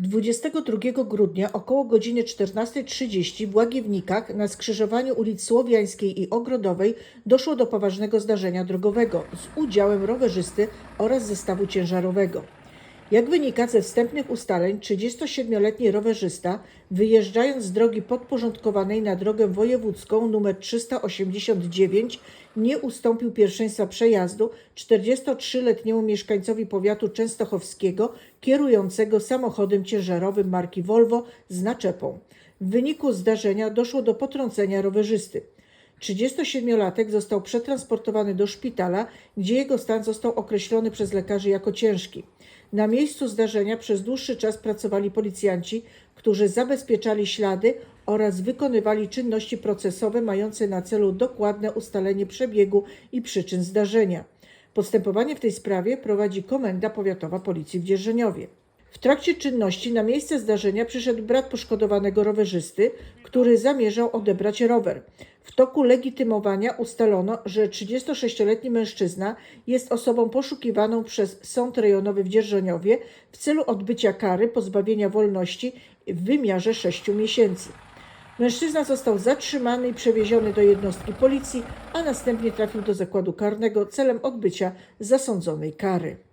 22 grudnia około godziny 14.30 w Łagiewnikach na skrzyżowaniu ulic Słowiańskiej i Ogrodowej doszło do poważnego zdarzenia drogowego z udziałem rowerzysty oraz zestawu ciężarowego. Jak wynika ze wstępnych ustaleń, 37-letni rowerzysta, wyjeżdżając z drogi podporządkowanej na drogę wojewódzką nr 389, nie ustąpił pierwszeństwa przejazdu 43-letniemu mieszkańcowi powiatu częstochowskiego kierującego samochodem ciężarowym marki Volvo z naczepą. W wyniku zdarzenia doszło do potrącenia rowerzysty. 37-latek został przetransportowany do szpitala, gdzie jego stan został określony przez lekarzy jako ciężki. Na miejscu zdarzenia przez dłuższy czas pracowali policjanci, którzy zabezpieczali ślady oraz wykonywali czynności procesowe mające na celu dokładne ustalenie przebiegu i przyczyn zdarzenia. Postępowanie w tej sprawie prowadzi Komenda Powiatowa Policji w Dzierżoniowie. W trakcie czynności na miejsce zdarzenia przyszedł brat poszkodowanego rowerzysty, który zamierzał odebrać rower. W toku legitymowania ustalono, że 36-letni mężczyzna jest osobą poszukiwaną przez Sąd Rejonowy w Dzierżoniowie w celu odbycia kary pozbawienia wolności w wymiarze 6 miesięcy. Mężczyzna został zatrzymany i przewieziony do jednostki policji, a następnie trafił do zakładu karnego celem odbycia zasądzonej kary.